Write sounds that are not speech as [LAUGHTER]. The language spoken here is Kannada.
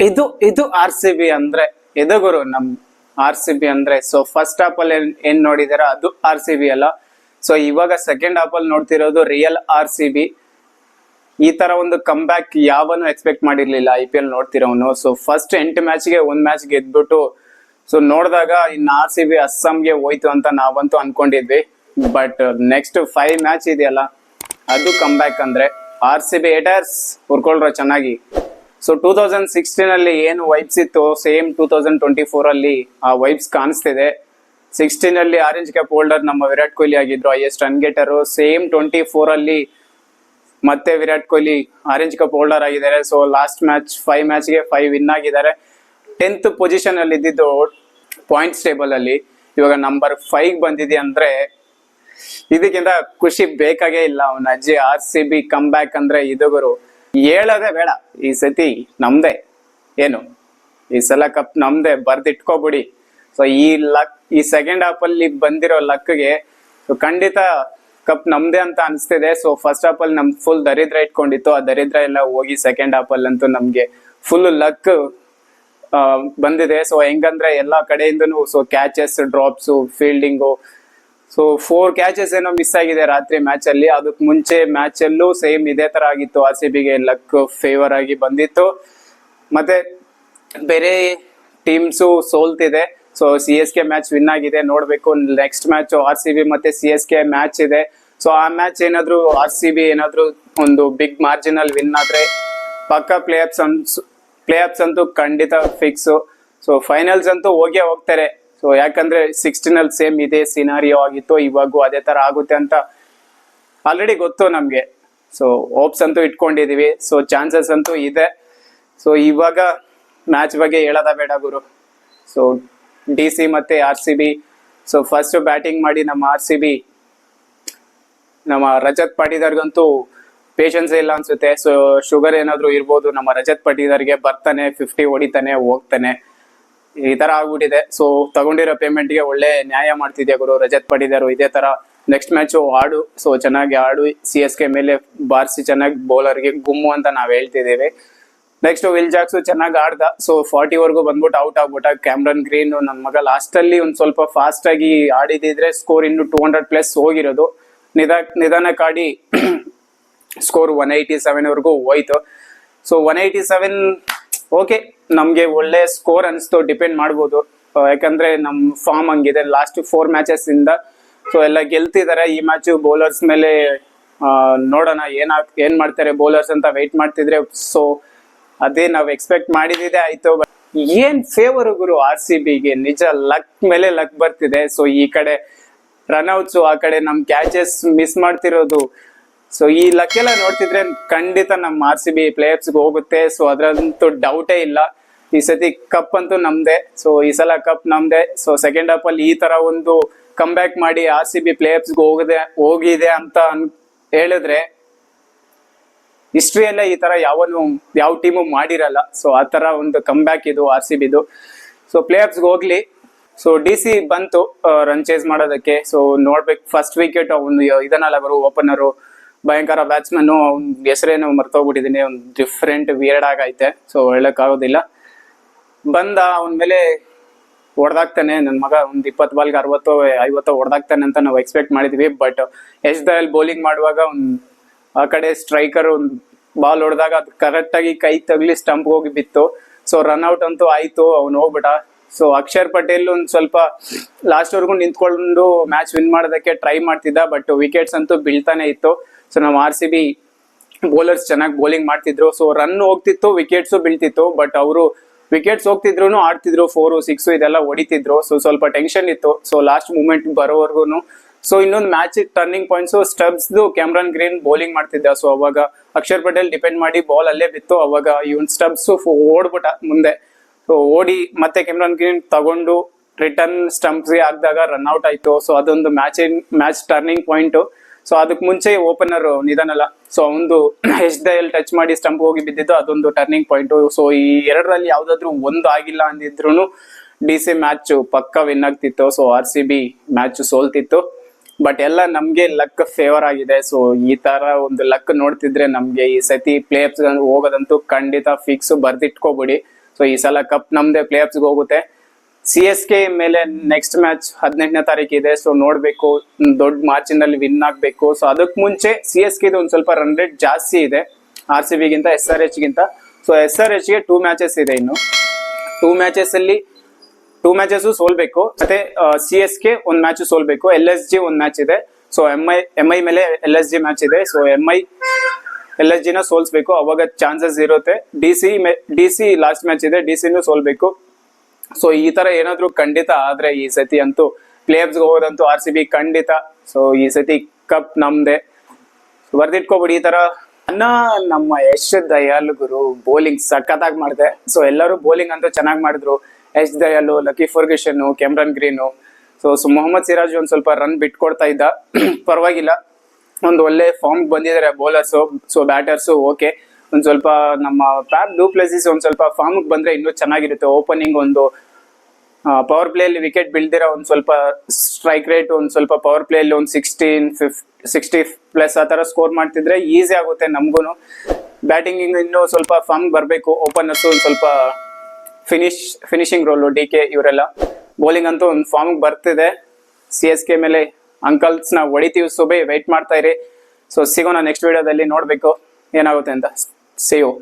ಇದು ಇದು ಆರ್ ಸಿ ಬಿ ಅಂದ್ರೆ, ಇದು ಗುರು ನಮ್ ಆರ್ ಸಿ ಬಿ ಅಂದ್ರೆ. ಸೊ ಫಸ್ಟ್ ಹಾಫ್ ಅಲ್ಲಿ ಏನ್- ಏನ್ ನೋಡಿದಾರ, ಅದು ಆರ್ ಸಿ ಬಿ ಅಲ್ಲ. ಸೊ ಇವಾಗ ಸೆಕೆಂಡ್ ಹಾಫ್ ಅಲ್ಲಿ ನೋಡ್ತಿರೋದು ರಿಯಲ್ ಆರ್ ಸಿ ಬಿ ಈ ತರ ಒಂದು ಕಮ್ ಬ್ಯಾಕ್ ಯಾವನು ಎಕ್ಸ್ಪೆಕ್ಟ್ ಮಾಡಿರ್ಲಿಲ್ಲ ಐ ಪಿ ಎಲ್ ನೋಡ್ತಿರೋನು. ಸೊ ಫಸ್ಟ್ ಎಂಟು ಮ್ಯಾಚ್ಗೆ ಒಂದ್ ಮ್ಯಾಚ್ ಗೆದ್ಬಿಟ್ಟು ಸೊ ನೋಡಿದಾಗ ಇನ್ ಆರ್ ಸಿ ಬಿ ಅಸ್ಸಾಂಗೆ ಹೋಯ್ತು ಅಂತ ನಾವಂತೂ ಅನ್ಕೊಂಡಿದ್ವಿ. ಬಟ್ ನೆಕ್ಸ್ಟ್ ಫೈವ್ ಮ್ಯಾಚ್ ಇದೆಯಲ್ಲ, ಅದು ಕಮ್ ಬ್ಯಾಕ್ ಅಂದ್ರೆ ಆರ್ ಸಿ ಬಿ ಏಟರ್ಸ್ ಹುರ್ಕೊಳ್ರ ಚೆನ್ನಾಗಿ. ಸೊ ಟೂ ತೌಸಂಡ್ ಸಿಕ್ಸ್ಟೀನ್ ಅಲ್ಲಿ ಏನು ವೈಬ್ಸ್ ಇತ್ತು? Same two thousand twenty four ಅಲ್ಲಿ ಆ ವೈಬ್ಸ್ ಕಾಣಿಸ್ತಿದೆ. ಸಿಕ್ಸ್ಟೀನ್ ಅಲ್ಲಿ ಆರೆಂಜ್ ಕ್ಯಾಪ್ ಹೋಲ್ಡರ್ ನಮ್ಮ ವಿರಾಟ್ ಕೊಹ್ಲಿ ಆಗಿದ್ರು highest run getter same twenty four ಅಲ್ಲಿ ಮತ್ತೆ Virat Kohli orange cap holder ಆಗಿದ್ದಾರೆ. ಸೊ ಲಾಸ್ಟ್ ಮ್ಯಾಚ್ ಫೈವ್ ಮ್ಯಾಚ್ಗೆ ಫೈವ್ ವಿನ್ ಆಗಿದ್ದಾರೆ. ಟೆಂತ್ ಪೊಸಿಷನ್ ಅಲ್ಲಿ ಇದ್ದಿದ್ದು ಪಾಯಿಂಟ್ಸ್ ಟೇಬಲ್ ಅಲ್ಲಿ. ಇವಾಗ ನಂಬರ್ ಫೈವ್ ಬಂದಿದೆ ಅಂದ್ರೆ ಇದಕ್ಕಿಂತ ಖುಷಿ ಬೇಕಾಗೇ ಇಲ್ಲ. ಅವನ ಅಜ್ಜಿ R C B come back ಅಂದ್ರೆ ಇದು ಹೇಳೋದೇ ಬೇಡ. ಈ ಸತಿ ನಮ್ದೇ. ಏನು? ಈ ಸಲ ಕಪ್ ನಮ್ದೇ. ಬರ್ದಿಟ್ಕೋಬಿಡಿ. ಸೊ ಈ ಲಕ್ ಈ ಸೆಕೆಂಡ್ ಹಾಫ್ ಅಲ್ಲಿ ಬಂದಿರೋ ಲಕ್ಗೆ ಖಂಡಿತ ಕಪ್ ನಮ್ದೇ ಅಂತ ಅನಿಸ್ತಿದೆ. ಸೊ ಫಸ್ಟ್ ಹಾಫ್ ಅಲ್ಲಿ ನಮ್ ಫುಲ್ ದರಿದ್ರ ಇಟ್ಕೊಂಡಿತ್ತು. ಆ ದರಿದ್ರ ಎಲ್ಲ ಹೋಗಿ ಸೆಕೆಂಡ್ ಹಾಫ್ ಅಲ್ಲಿ ಅಂತೂ ನಮ್ಗೆ ಫುಲ್ ಲಕ್ ಬಂದಿದೆ. ಸೊ ಹೆಂಗಂದ್ರೆ ಎಲ್ಲಾ ಕಡೆಯಿಂದನು so catches drops fielding so four catches ಏನೋ ಮಿಸ್ ಆಗಿದೆ ರಾತ್ರಿ ಮ್ಯಾಚ್ ಅಲ್ಲಿ. ಅದಕ್ಕೆ ಮುಂಚೆ ಮ್ಯಾಚ್ ಅಲ್ಲೂ ಸೇಮ್ ಇದೇ ತರ ಆಗಿತ್ತು. ಆರ್ ಸಿ ಬಿಗೆ ಲಕ್ ಫೇವರ್ ಆಗಿ ಬಂದಿತ್ತು. ಮತ್ತೆ ಬೇರೆ teams ಸೋಲ್ತಿದೆ. So C S K match win ಆಗಿದೆ. ನೋಡ್ಬೇಕು. Next match R C B ಮತ್ತೆ ಸಿ ಎಸ್ ಕೆ ಮ್ಯಾಚ್ ಇದೆ. ಸೊ ಆ ಮ್ಯಾಚ್ ಏನಾದ್ರು ಆರ್ ಸಿ ಬಿ ಏನಾದ್ರು ಒಂದು ಬಿಗ್ ಮಾರ್ಜಿನ್ ಅಲ್ಲಿ ವಿನ್ ಆದ್ರೆ ಪಕ್ಕ ಪ್ಲೇ ಆಫ್ಸ್ ಪ್ಲೇ ಆಫ್ಸ್ ಅಂತೂ ಖಂಡಿತ ಫಿಕ್ಸ್ ಸೊ ಫೈನಲ್ಸ್ ಅಂತೂ ಹೋಗೇ ಹೋಗ್ತಾರೆ. ಸೊ ಯಾಕಂದ್ರೆ ಸಿಕ್ಸ್ಟೀನ್ ಅಲ್ಲಿ ಸೇಮ್ ಇದೇ ಸಿನಾರಿಯೋ ಆಗಿತ್ತು, ಇವಾಗೂ ಅದೇ ತರ ಆಗುತ್ತೆ ಅಂತ ಆಲ್ರೆಡಿ ಗೊತ್ತು ನಮ್ಗೆ. ಸೊ ಹೋಪ್ಸ್ ಅಂತೂ ಇಟ್ಕೊಂಡಿದೀವಿ. ಸೊ ಚಾನ್ಸಸ್ ಅಂತೂ ಇದೆ. ಸೊ ಇವಾಗ ಮ್ಯಾಚ್ ಬಗ್ಗೆ ಹೇಳೋದ ಬೇಡ ಗುರು. ಸೊ ಡಿ ಸಿ ಮತ್ತೆ R C B so first batting ಮಾಡಿ ನಮ್ಮ ಆರ್ ಸಿ ಬಿ ನಮ್ಮ ರಜತ್ ಪಾಟೀದಾರ್ಗಂತೂ ಪೇಷನ್ಸ್ ಇಲ್ಲ ಅನ್ಸುತ್ತೆ. ಸೊ ಶುಗರ್ ಏನಾದ್ರು ಇರ್ಬೋದು, ನಮ್ಮ ರಜತ್ ಪಾಟೀದಾರ್ಗೆ ಬರ್ತಾನೆ ಫಿಫ್ಟಿ ಹೊಡಿತಾನೆ, ಹೋಗ್ತಾನೆ. ಈ ತರ ಆಗ್ಬಿಟ್ಟಿದೆ. ಸೊ ತಗೊಂಡಿರೋ ಪೇಮೆಂಟ್ಗೆ ಒಳ್ಳೆ ನ್ಯಾಯ ಮಾಡ್ತಿದ್ಯಾ ಗುರು? ರಜತ್ ಪಡಿದಾರು, ಇದೇ ತರ. ನೆಕ್ಸ್ಟ್ ಮ್ಯಾಚ್ ಆಡು. ಸೊ ಚೆನ್ನಾಗಿ ಆಡು. ಸಿ ಎಸ್ ಕೆ ಮೇಲೆ ಬಾರಿಸಿ ಚೆನ್ನಾಗಿ ಬೌಲರ್ಗೆ ಗುಮ್ಮು ಅಂತ ನಾವ್ ಹೇಳ್ತಿದ್ದೀವಿ. ನೆಕ್ಸ್ಟ್ ವಿಲ್ ಜಾಕ್ಸ್ ಚೆನ್ನಾಗಿ ಆಡ್ದ. ಸೊ ಫಾರ್ಟಿ ವರ್ಗು ಬಂದ್ಬಿಟ್ಟು ಔಟ್ ಆಗ್ಬಿಟ್ಟ. ಕ್ಯಾಮ್ರನ್ ಗ್ರೀನ್ ನನ್ನ ಮಗ ಲಾಸ್ಟ್ ಅಲ್ಲಿ ಒಂದ್ ಸ್ವಲ್ಪ ಫಾಸ್ಟ್ ಆಗಿ ಆಡಿದಿದ್ರೆ ಸ್ಕೋರ್ ಇನ್ನು ಟೂ ಹಂಡ್ರೆಡ್ ಪ್ಲಸ್ ಹೋಗಿರೋದು. ನಿಧಾನ ನಿಧಾನಕ್ಕೆ ಆಡಿ ಸ್ಕೋರ್ ಒನ್ ಏಯ್ಟಿ ಸೆವೆನ್ ವರೆಗೂ ಹೋಯ್ತು. So one eighty seven okay ನಮಗೆ ಒಳ್ಳೆ ಸ್ಕೋರ್ ಅನಿಸ್ತು ಡಿಪೆಂಡ್ ಮಾಡ್ಬೋದು. ಯಾಕಂದ್ರೆ ನಮ್ ಫಾರ್ಮ್ ಹಂಗಿದೆ ಲಾಸ್ಟ್ ಫೋರ್ ಮ್ಯಾಚಸ್ ಇಂದ. ಸೊ ಎಲ್ಲ ಗೆಲ್ತಿದ್ದಾರೆ ಈ ಮ್ಯಾಚ್ ಬೌಲರ್ಸ್ ಮೇಲೆ ನೋಡೋಣ, ಏನ್ ಏನ್ ಮಾಡ್ತಾರೆ ಬೌಲರ್ಸ್ ಅಂತ ವೆಯ್ಟ್ ಮಾಡ್ತಿದ್ರೆ. ಸೊ ಅದೇ ನಾವು ಎಕ್ಸ್ಪೆಕ್ಟ್ ಮಾಡಿದಿದೆ ಆಯ್ತು. ಏನ್ ಫೇವರ್ ಗುರು ಆರ್ ಸಿ ಬಿಗೆ ನಿಜ ಲಕ್ ಮೇಲೆ ಲಕ್ ಬರ್ತಿದೆ. ಸೊ ಈ ಕಡೆ ರನ್ಔಟ್ಸ್ ಆ ಕಡೆ ನಮ್ ಕ್ಯಾಚಸ್ ಮಿಸ್ ಮಾಡ್ತಿರೋದು. ಸೊ ಈ ಲಕ್ ಎಲ್ಲ ನೋಡ್ತಿದ್ರೆ ಖಂಡಿತ ನಮ್ಮ ಆರ್ ಸಿ ಬಿ ಪ್ಲೇಯರ್ಸ್ ಹೋಗುತ್ತೆ. ಸೊ ಅದ್ರಂತೂ ಡೌಟೇ ಇಲ್ಲ. ಈ ಸತಿ ಕಪ್ ಅಂತೂ ನಮ್ದೆ. ಸೊ ಈ ಸಲ ಕಪ್ ನಮ್ದೆ. ಸೊ ಸೆಕೆಂಡ್ ಹಾಫ್ ಅಲ್ಲಿ ಈ ತರ ಒಂದು ಕಮ್ ಬ್ಯಾಕ್ ಮಾಡಿ ಆರ್ ಸಿ ಬಿ ಪ್ಲೇಯರ್ಸ್ ಹೋಗಿದೆ ಹೋಗಿದೆ ಅಂತ ಅನ್, ಹೇಳಿದ್ರೆ ಹಿಸ್ಟ್ರಿಯಲ್ಲೇ ಈ ತರ ಯಾವನು, ಯಾವ ಟೀಮು ಮಾಡಿರಲ್ಲ. ಸೊ ಆ ತರ ಒಂದು ಕಮ್ ಬ್ಯಾಕ್ ಇದು ಆರ್ ಸಿ ಬಿದು ಸೊ ಪ್ಲೇಯರ್ಸ್ಗೆ ಹೋಗ್ಲಿ. ಸೊ ಡಿ ಸಿ ಬಂತು ರನ್ ಚೇಸ್ ಮಾಡೋದಕ್ಕೆ. ಸೊ ನೋಡ್ಬೇಕು. ಫಸ್ಟ್ ವಿಕೆಟ್ ಅವನು ಇದನ್ನಲ್ಲ ಅವರು ಓಪನರು ಭಯಂಕರ ಬ್ಯಾಟ್ಸ್ಮನ್ ಅವ್ನ ಹೆಸರೇನು ಮರ್ತೋಗ್ಬಿಟ್ಟಿದ್ದೀನಿ ಒಂದು ಡಿಫ್ರೆಂಟ್ ವಿಯರ್ಡ್ ಆಗೈತೆ ಸೊ ಹೇಳೋಕ್ಕಾಗೋದಿಲ್ಲ. ಬಂದ ಅವನ ಮೇಲೆ ಹೊಡೆದಾಗ್ತಾನೆ ನನ್ನ ಮಗ ಒಂದು ಇಪ್ಪತ್ತು ಬಾಲ್ಗೆ ಅರವತ್ತು, ಐವತ್ತೋ ಹೊಡೆದಾಗ್ತಾನೆ ಅಂತ ನಾವು ಎಕ್ಸ್ಪೆಕ್ಟ್ ಮಾಡಿದ್ವಿ ಬಟ್ ಎಸ್ ದಲ್ ಬೌಲಿಂಗ್ ಮಾಡುವಾಗ ಒಂದು ಆ ಕಡೆ ಸ್ಟ್ರೈಕರ್ ಒಂದು ಬಾಲ್ ಹೊಡೆದಾಗ ಅದು ಕರೆಕ್ಟಾಗಿ ಕೈ ತಗ್ಲಿ ಸ್ಟಂಪ್ ಹೋಗಿ ಬಿತ್ತು. ಸೊ ರನ್ಔಟ್ ಅಂತೂ ಆಯ್ತು, ಅವ್ನು ಹೋಗ್ಬಿಟ್ಟ. ಸೊ ಅಕ್ಷರ್ ಪಟೇಲ್ ಒಂದ್ ಸ್ವಲ್ಪ ಲಾಸ್ಟ್ ವರ್ಗು ನಿಂತ್ಕೊಂಡು ಮ್ಯಾಚ್ ವಿನ್ ಮಾಡೋದಕ್ಕೆ ಟ್ರೈ ಮಾಡ್ತಿದ್ದ ಬಟ್ ವಿಕೆಟ್ಸ್ ಅಂತೂ ಬೀಳ್ತಾನೆ ಇತ್ತು. ಸೊ ನಾವು ಆರ್ ಸಿ ಬಿ ಬೌಲರ್ಸ್ ಚೆನ್ನಾಗಿ ಬೌಲಿಂಗ್ ಮಾಡ್ತಿದ್ರು. ಸೊ ರನ್ ಹೋಗ್ತಿತ್ತು ವಿಕೆಟ್ಸು ಬೀಳ್ತಿತ್ತು ಬಟ್ ಅವರು ವಿಕೆಟ್ಸ್ ಹೋಗ್ತಿದ್ರು ಆಡ್ತಿದ್ರು ಫೋರ್ ಸಿಕ್ಸ್ ಇದೆಲ್ಲ ಹೊಡಿತಿದ್ರು. ಸೊ ಸ್ವಲ್ಪ ಟೆನ್ಷನ್ ಇತ್ತು. ಸೊ ಲಾಸ್ಟ್ ಮೂಮೆಂಟ್ ಬರೋವರೆಗೂ ಸೊ ಇನ್ನೊಂದು match turning points Stubbs Cameron Green bowling ಮಾಡ್ತಿದ್ದ. ಸೊ ಅವಾಗ ಅಕ್ಷರ್ ಪಟೇಲ್ ಡಿಪೆಂಡ್ ಮಾಡಿ ಬಾಲ್ ಅಲ್ಲೇ ಬಿತ್ತು. ಅವಾಗ ಇವನ್ ಸ್ಟಬ್ಸ್ ಓಡ್ಬಿಟ್ಟ ಮುಂದೆ. ಸೊ ಓಡಿ ಮತ್ತೆ ಕ್ಯಾಮ್ರನ್ ಗ್ರೀನ್ ತಗೊಂಡು ರಿಟರ್ನ್ ಸ್ಟಂಪ್ಸ್ ಹಾಕಿದಾಗ ರನ್ ಔಟ್ ಆಯ್ತು. ಸೊ ಅದೊಂದು match match turning point so ಅದಕ್ಕೆ ಮುಂಚೆ ಓಪನರ್ ನಿಧಾನಲ್ಲ ಸೊ ಅವನು ಎಚ್ ದಲ್ಲಿ ಟಚ್ ಮಾಡಿ ಸ್ಟಂಪ್ ಹೋಗಿ ಬಿದ್ದಿದ್ದು ಅದೊಂದು ಟರ್ನಿಂಗ್ ಪಾಯಿಂಟ್ ಸೊ ಈ ಎರಡರಲ್ಲಿ ಯಾವ್ದಾದ್ರು ಒಂದು ಆಗಿಲ್ಲ ಅಂದಿದ್ರು ಡಿ ಸಿ ಮ್ಯಾಚ್ ಪಕ್ಕ ವಿನ್ ಆಗ್ತಿತ್ತು. So R C B match ಸೋಲ್ತಿತ್ತು. But ಎಲ್ಲ ನಮ್ಗೆ ಲಕ್ ಫೇವರ್ ಆಗಿದೆ. ಸೊ ಈ ತರ ಒಂದು ಲಕ್ ನೋಡ್ತಿದ್ರೆ ನಮ್ಗೆ ಈ ಸತಿ ಪ್ಲೇಯರ್ಸ್ ಹೋಗೋದಂತೂ ಖಂಡಿತ ಫಿಕ್ಸ್ ಬರ್ದಿಟ್ಕೋಬಿಡಿ. ಸೊ ಈ ಸಲ ಕಪ್ ನಮ್ದೇ ಪ್ಲೇ ಹೋಗುತ್ತೆ. ಸಿ ಎಸ್ ಕೆ ಮೇಲೆ ನೆಕ್ಸ್ಟ್ ಮ್ಯಾಚ್ ಹದಿನೆಂಟನೇ ತಾರೀಕು ಇದೆ. ಸೊ ನೋಡ್ಬೇಕು. ದೊಡ್ಡ ಮಾರ್ಜಿನ್ ಅಲ್ಲಿ ವಿನ್ ಆಗ್ಬೇಕು. ಸೊ ಅದಕ್ಕೆ ಮುಂಚೆ ಸಿ ಎಸ್ ಕೆ ಒಂದು ಸ್ವಲ್ಪ ರನ್ ರೇಟ್ ಜಾಸ್ತಿ ಇದೆ. ಆರ್ ಸಿ ಬಿಗಿಂತ ಎಸ್ ಆರ್ ಎಚ್ ಗಿಂತ. ಸೊ ಎಸ್ ಆರ್ ಎಚ್ಗೆ ಟೂ ಮ್ಯಾಚಸ್ ಇದೆ ಇನ್ನು. ಟೂ ಮ್ಯಾಚಸ್ ಅಲ್ಲಿ ಟೂ ಮ್ಯಾಚಸ್ ಸೋಲ್ಬೇಕು. ಮತ್ತೆ ಸಿ ಎಸ್ ಕೆ ಒಂದ್ ಮ್ಯಾಚ್ ಸೋಲ್ಬೇಕು. ಎಲ್ ಎಸ್ ಜಿ ಒಂದ್ ಮ್ಯಾಚ್ ಇದೆ. So M I M I ಮೇಲೆ ಎಲ್ ಎಸ್ ಜಿ ಮ್ಯಾಚ್ ಇದೆ. So M I L S ಜಿನ ಸೋಲ್ಸ್ಬೇಕು. ಅವಾಗ ಚಾನ್ಸಸ್ ಇರುತ್ತೆ. D C D C last match ಇದೆ. ಡಿ ಸಿನೂ ಸೋಲ್ಬೇಕು. ಸೊ ಈ ತರ ಏನಾದ್ರು ಖಂಡಿತ ಆದ್ರೆ ಈ ಸತಿ ಅಂತೂ ಪ್ಲೇಯರ್ಸ್ ಹೋದಂತೂ ಆರ್ ಸಿ ಬಿ ಖಂಡಿತ. ಸೊ ಈ ಸತಿ ಕಪ್ ನಮ್ದೆ. ಬರ್ದಿಟ್ಕೋಬಿಡಿ ಈ ತರ. ಅನ್ನ ನಮ್ಮ ಯಶ್ ದಯಾಲ್ ಗುರು ಬೌಲಿಂಗ್ ಸಖತ್ತಾಗಿ ಮಾಡಿದೆ. ಸೊ ಎಲ್ಲರೂ ಬೌಲಿಂಗ್ ಅಂತೂ ಚೆನ್ನಾಗಿ ಮಾಡಿದ್ರು. Yash Dayal Lockie Ferguson Cameron Green. So so, Mohammed Siraj ಒಂದ್ ಸ್ವಲ್ಪ ರನ್ ಬಿಟ್ಕೊಡ್ತಾ ಇದ್ದ. [CLEARS THROAT] ಪರವಾಗಿಲ್ಲ. ಒಂದು ಒಳ್ಳೆ ಫಾರ್ಮ್ ಬಂದಿದ್ದಾರೆ ಬೌಲರ್ಸ್ ಸೊ ಬ್ಯಾಟರ್ಸ್ ಓಕೆ ಒಂದ್ ಸ್ವಲ್ಪ ನಮ್ಮ ಪ್ಯಾಪ್ ಲೂ ಪ್ಲೇಸಸ್ ಒಂದ್ ಸ್ವಲ್ಪ ಫಾರ್ಮ್ ಬಂದ್ರೆ ಇನ್ನೂ ಚೆನ್ನಾಗಿರುತ್ತೆ. ಓಪನಿಂಗ್ ಒಂದು ಪವರ್ ಪ್ಲೇ ಅಲ್ಲಿ ವಿಕೆಟ್ ಬೀಳ್ದಿರೋ ಒಂದ್ ಸ್ವಲ್ಪ ಸ್ಟ್ರೈಕ್ ರೇಟ್ ಒಂದ್ ಸ್ವಲ್ಪ ಪವರ್ ಪ್ಲೇ ಅಲ್ಲಿ ಒಂದ್ ಸಿಕ್ಸ್ಟೀನ್ ಫಿಫ್ ಸಿಕ್ಸ್ಟಿ ಪ್ಲಸ್ ಆ ತರ ಸ್ಕೋರ್ ಮಾಡ್ತಿದ್ರೆ ಈಸಿ ಆಗುತ್ತೆ ನಮಗೂನು. ಬ್ಯಾಟಿಂಗ್ ಇನ್ನೂ ಸ್ವಲ್ಪ ಫಾರ್ಮ್ ಬರಬೇಕು. ಓಪನರ್ಸ್ ಒಂದು ಸ್ವಲ್ಪ finish finishing role D K ಇವರೆಲ್ಲ. ಬೌಲಿಂಗ್ ಅಂತೂ ಒಂದು ಫಾರ್ಮ್ ಬರ್ತಿದೆ. ಸಿ ಎಸ್ ಕೆ ಮೇಲೆ ಅಂಕಲ್ಸ್ನ ಹೊಡಿತೀವಿ ಸುಬೈ ವೆಯ್ಟ್ ಮಾಡ್ತಾ ಇರಿ. ಸೊ ಸಿಗೋಣ ನೆಕ್ಸ್ಟ್ ವಿಡಿಯೋದಲ್ಲಿ ನೋಡಬೇಕು, ಏನಾಗುತ್ತೆ ಅಂತ. ಸೇವ್